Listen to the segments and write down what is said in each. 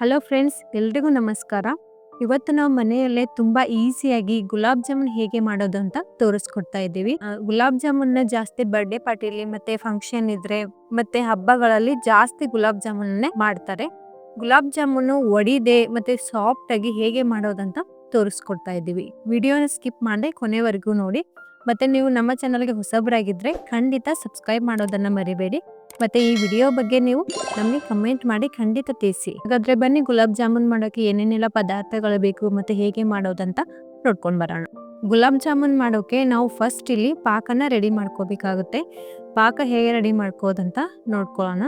Hello friends ಎಲ್ರಿಗೂ ನಮಸ್ಕಾರ. ಇವತ್ತು ನಾವು ಮನೆಯಲ್ಲೇ ತುಂಬಾ ಈಸಿಯಾಗಿ ಗುಲಾಬ್ ಜಾಮೂನ್ ಹೇಗೆ ಮಾಡೋದು ಅಂತ ತೋರಿಸ್ಕೊಡ್ತಾ ಇದ್ದೀವಿ. ಗುಲಾಬ್ ಜಾಮೂನ್ನ ಜಾಸ್ತಿ ಬರ್ಡೇ ಪಾರ್ಟಿಲಿ ಮತ್ತೆ ಫಂಕ್ಷನ್ ಇದ್ರೆ ಮತ್ತೆ ಹಬ್ಬಗಳಲ್ಲಿ ಜಾಸ್ತಿ ಗುಲಾಬ್ ಜಾಮೂನ್ನೇ ಮಾಡ್ತಾರೆ. ಗುಲಾಬ್ ಜಾಮೂನು ಒಡಿದೆ ಮತ್ತೆ ಸಾಫ್ಟ್ ಆಗಿ ಹೇಗೆ ಮಾಡೋದಂತ ತೋರಿಸ್ಕೊಡ್ತಾ ಇದ್ದೀವಿ. ವಿಡಿಯೋನ ಸ್ಕಿಪ್ ಮಾಡದೆ ಕೊನೆವರೆಗೂ ನೋಡಿ. ಮತ್ತು ನೀವು ನಮ್ಮ ಚಾನಲ್ಗೆ ಹೊಸಬರಾಗಿದ್ದರೆ ಖಂಡಿತ ಸಬ್ಸ್ಕ್ರೈಬ್ ಮಾಡೋದನ್ನು ಮರಿಬೇಡಿ. ಮತ್ತು ಈ ವಿಡಿಯೋ ಬಗ್ಗೆ ನೀವು ನಮಗೆ ಕಮೆಂಟ್ ಮಾಡಿ ಖಂಡಿತ ತಿಳಿಸಿ. ಹಾಗಾದರೆ ಬನ್ನಿ ಗುಲಾಬ್ ಜಾಮೂನ್ ಮಾಡೋಕೆ ಏನೇನೆಲ್ಲ ಪದಾರ್ಥಗಳು ಬೇಕು ಮತ್ತು ಹೇಗೆ ಮಾಡೋದಂತ ನೋಡ್ಕೊಂಡು ಬರೋಣ. ಗುಲಾಬ್ ಜಾಮೂನ್ ಮಾಡೋಕ್ಕೆ ನಾವು ಫಸ್ಟ್ ಇಲ್ಲಿ ಪಾಕನ ರೆಡಿ ಮಾಡ್ಕೋಬೇಕಾಗುತ್ತೆ. ಪಾಕ ಹೇಗೆ ರೆಡಿ ಮಾಡ್ಕೋದಂತ ನೋಡ್ಕೊಳ್ಳೋಣ.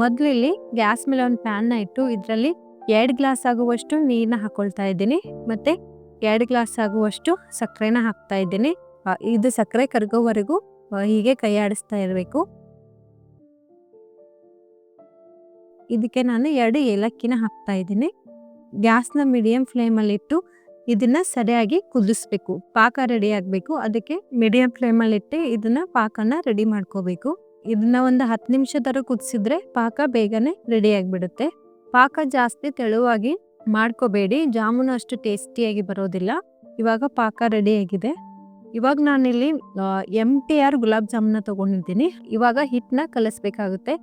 ಮೊದಲಿಲ್ಲಿ ಗ್ಯಾಸ್ ಮೇಲೆ ಒಂದು ಪ್ಯಾನ್ನ ಇಟ್ಟು ಇದರಲ್ಲಿ ಎರಡು ಗ್ಲಾಸ್ ಆಗುವಷ್ಟು ನೀರನ್ನ ಹಾಕೊಳ್ತಾ ಇದ್ದೀನಿ. ಮತ್ತು ಎರಡು ಗ್ಲಾಸ್ ಆಗುವಷ್ಟು ಸಕ್ಕರೆನ ಹಾಕ್ತಾ ಇದ್ದೀನಿ. ಇದು ಸಕ್ಕರೆ ಕರಗೋವರೆಗೂ ಹೀಗೆ ಕೈ ಆಡಿಸ್ತಾ ಇರಬೇಕು. ಇದಕ್ಕೆ ನಾನು ಎರಡು ಏಲಕ್ಕಿನ ಹಾಕ್ತಾ ಇದ್ದೀನಿ. ಗ್ಯಾಸ್ನ ಮೀಡಿಯಂ ಫ್ಲೇಮಲ್ಲಿಟ್ಟು ಇದನ್ನು ಸರಿಯಾಗಿ ಕುದಿಸ್ಬೇಕು. ಪಾಕ ರೆಡಿ ಆಗಬೇಕು. ಅದಕ್ಕೆ ಮೀಡಿಯಂ ಫ್ಲೇಮಲ್ಲಿಟ್ಟು ಇದನ್ನ ಪಾಕನ ರೆಡಿ ಮಾಡ್ಕೋಬೇಕು. ಇದನ್ನ ಒಂದು ಹತ್ತು ನಿಮಿಷದವರೆಗೂ ಕುದಿಸಿದ್ರೆ ಪಾಕ ಬೇಗನೆ ರೆಡಿ ಆಗಿಬಿಡುತ್ತೆ. ಪಾಕ ಜಾಸ್ತಿ ತೆಳುವಾಗಿ ಮಾಡ್ಕೋಬೇಡಿ. ಜಾಮೂನು ಅಷ್ಟು ಟೇಸ್ಟಿಯಾಗಿ ಬರೋದಿಲ್ಲ. ಇವಾಗ ಪಾಕ ರೆಡಿ ಆಗಿದೆ ಇವಾಗ ನಾನಿಲ್ಲಿ ಎಂ ಟಿ ಆರ್ ಗುಲಾಬ್ ಜಾಮೂನ ತಗೊಂಡಿದ್ದೀನಿ. ಇವಾಗ ಹಿಟ್ಟನ್ನ ಕಲಿಸ್ಬೇಕಾಗುತ್ತೆ.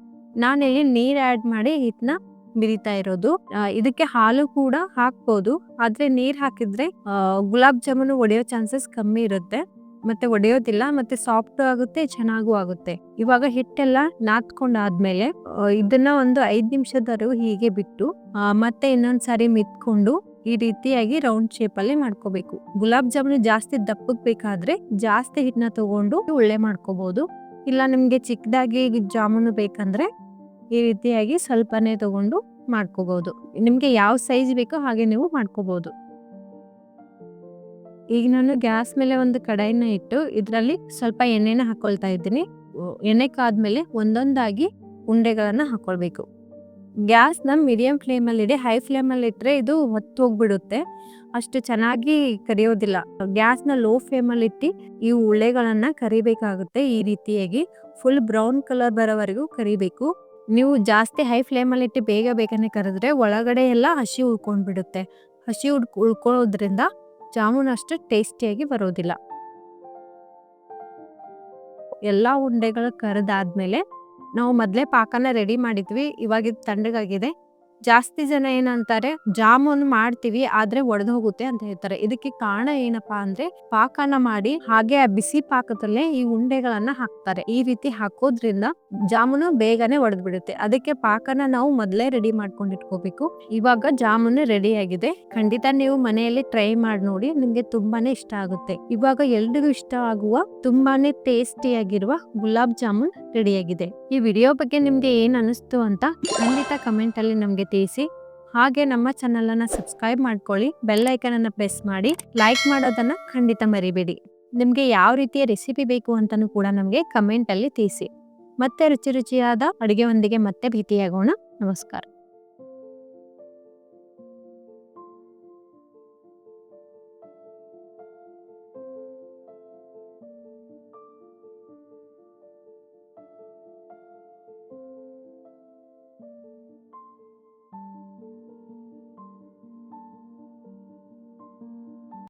ನಾನಿಲ್ಲಿ ನೀರ್ ಆ್ಯಡ್ ಮಾಡಿ ಹಿಟ್ಟನ್ನ ಬಿರಿತಾ ಇರೋದು. ಇದಕ್ಕೆ ಹಾಲು ಕೂಡ ಹಾಕ್ಬೋದು. ಆದರೆ ನೀರು ಹಾಕಿದ್ರೆ ಗುಲಾಬ್ ಜಾಮೂನು ಒಡೆಯೋ ಚಾನ್ಸಸ್ ಕಮ್ಮಿ ಇರುತ್ತೆ. ಮತ್ತೆ ಒಡೆಯೋದಿಲ್ಲ, ಮತ್ತೆ ಸಾಫ್ಟ್ ಆಗುತ್ತೆ, ಚೆನ್ನಾಗೂ ಆಗುತ್ತೆ. ಇವಾಗ ಹಿಟ್ಟೆಲ್ಲ ನಾದ್ಕೊಂಡಾದ್ಮೇಲೆ ಇದನ್ನ ಒಂದು ಐದ್ ನಿಮಿಷದವರೆಗೂ ಹೀಗೆ ಬಿಟ್ಟು ಮತ್ತೆ ಇನ್ನೊಂದ್ಸಾರಿ ಮಿತ್ಕೊಂಡು ಈ ರೀತಿಯಾಗಿ ರೌಂಡ್ ಶೇಪ್ ಅಲ್ಲಿ ಮಾಡ್ಕೋಬೇಕು. ಗುಲಾಬ್ ಜಾಮೂನು ಜಾಸ್ತಿ ದಪ್ಪಕ್ ಬೇಕಾದ್ರೆ ಜಾಸ್ತಿ ಹಿಟ್ಟನ್ನ ತಗೊಂಡು ಉಳ್ಳೆ ಮಾಡ್ಕೋಬಹುದು ಇಲ್ಲ ನಿಮ್ಗೆ ಚಿಕ್ಕದಾಗಿ ಜಾಮೂನು ಬೇಕಂದ್ರೆ ಈ ರೀತಿಯಾಗಿ ಸ್ವಲ್ಪನೇ ತಗೊಂಡು ಮಾಡ್ಕೋಬಹುದು ನಿಮ್ಗೆ ಯಾವ ಸೈಜ್ ಬೇಕೋ ಹಾಗೆ ನೀವು ಮಾಡ್ಕೋಬಹುದು ಈಗ ನಾನು ಗ್ಯಾಸ್ ಮೇಲೆ ಒಂದು ಕಡಾಯಿನ ಇಟ್ಟು ಇದರಲ್ಲಿ ಸ್ವಲ್ಪ ಎಣ್ಣೆನ ಹಾಕೊಳ್ತಾ ಇದ್ದೀನಿ. ಎಣ್ಣೆ ಕಾದ್ಮೇಲೆ ಒಂದೊಂದಾಗಿ ಉಂಡೆಗಳನ್ನು ಹಾಕೊಳ್ಬೇಕು. ಗ್ಯಾಸ್ನ ಮೀಡಿಯಂ ಫ್ಲೇಮಲ್ಲಿ ಇಡಿ, ಹೈ ಫ್ಲೇಮಲ್ಲಿ ಇಟ್ಟರೆ ಇದು ಹೊತ್ತು ಹೋಗ್ಬಿಡುತ್ತೆ. ಅಷ್ಟು ಚೆನ್ನಾಗಿ ಕರಿಯೋದಿಲ್ಲ. ಗ್ಯಾಸ್ನ ಲೋ ಫ್ಲೇಮಲ್ಲಿ ಇಟ್ಟು ಈ ಉಳ್ಳೆಗಳನ್ನು ಕರಿಬೇಕಾಗುತ್ತೆ ಈ ರೀತಿಯಾಗಿ. ಫುಲ್ ಬ್ರೌನ್ ಕಲರ್ ಬರೋವರೆಗೂ ಕರಿಬೇಕು. ನೀವು ಜಾಸ್ತಿ ಹೈ ಫ್ಲೇಮಲ್ಲಿಟ್ಟು ಬೇಗ ಬೇಗನೆ ಕರೆದ್ರೆ ಒಳಗಡೆ ಎಲ್ಲ ಹಸಿ ಉಳ್ಕೊಂಡ್ಬಿಡುತ್ತೆ. ಹಸಿ ಉಡ್ ಉಳ್ಕೊಳ್ಳೋದ್ರಿಂದ ಜಾಮೂನ್ ಅಷ್ಟು ಟೇಸ್ಟಿಯಾಗಿ ಬರೋದಿಲ್ಲ. ಎಲ್ಲ ಉಂಡೆಗಳು ಕರೆದಾದ್ಮೇಲೆ ನಾವು ಮೊದಲೇ ಪಾಕನ ರೆಡಿ ಮಾಡಿದ್ವಿ. ಇವಾಗ ಇದು ತಣ್ಣಗಾಗಿದೆ ಜಾಸ್ತಿ ಜನ ಏನಂತಾರೆ, ಜಾಮೂನ್ ಮಾಡ್ತೀವಿ, ಆದ್ರೆ ಒಡೆದು ಹೋಗುತ್ತೆ ಅಂತ ಹೇಳ್ತಾರೆ. ಇದಕ್ಕೆ ಕಾರಣ ಏನಪ್ಪಾ ಅಂದ್ರೆ, ಪಾಕನ ಮಾಡಿ, ಹಾಗೆ ಆ ಬಿಸಿ ಪಾಕದಲ್ಲೇ ಈ ಉಂಡೆಗಳನ್ನ ಹಾಕ್ತಾರೆ. ಈ ರೀತಿ ಹಾಕೋದ್ರಿಂದ ಜಾಮೂನು ಬೇಗನೆ ಒಡೆದು ಬಿಡುತ್ತೆ ಅದಕ್ಕೆ ಪಾಕನ ನಾವು ಮೊದಲೇ ರೆಡಿ ಮಾಡ್ಕೊಂಡಿಟ್ಕೋಬೇಕು ಇವಾಗ ಜಾಮೂನು ರೆಡಿ ಆಗಿದೆ. ಖಂಡಿತ ನೀವು ಮನೆಯಲ್ಲಿ ಟ್ರೈ ಮಾಡಿ ನೋಡಿ, ನಿಮ್ಗೆ ತುಂಬಾನೇ ಇಷ್ಟ ಆಗುತ್ತೆ. ಇವಾಗ ಎಲ್ರಿಗೂ ಇಷ್ಟ ಆಗುವ, ತುಂಬಾನೇ ಟೇಸ್ಟಿ ಆಗಿರುವ ಗುಲಾಬ್ ಜಾಮೂನ್ ರೆಡಿ ಆಗಿದೆ. ಈ ವಿಡಿಯೋ ಬಗ್ಗೆ ನಿಮ್ಗೆ ಏನ್ ಅನಿಸ್ತು ಅಂತ ಖಂಡಿತ ಕಮೆಂಟ್ ಅಲ್ಲಿ ನಮ್ಗೆ ತಿಳಿಸಿ ಹಾಗೆ ನಮ್ಮ ಚಾನಲ್ ಅನ್ನ ಸಬ್ಸ್ಕ್ರೈಬ್ ಮಾಡ್ಕೊಳ್ಳಿ, ಬೆಲ್ ಐಕನ್ ಅನ್ನ ಪ್ರೆಸ್ ಮಾಡಿ, ಲೈಕ್ ಮಾಡೋದನ್ನ ಖಂಡಿತ ಮರಿಬೇಡಿ. ನಿಮಗೆ ಯಾವ ರೀತಿಯ ರೆಸಿಪಿ ಬೇಕು ಅಂತಲೂ ಕೂಡ ನಮಗೆ ಕಮೆಂಟಲ್ಲಿ ತಿಳಿಸಿ. ಮತ್ತೆ ರುಚಿ ರುಚಿಯಾದ ಅಡುಗೆಯೊಂದಿಗೆ ಮತ್ತೆ ಭೇಟಿಯಾಗೋಣ. ನಮಸ್ಕಾರ.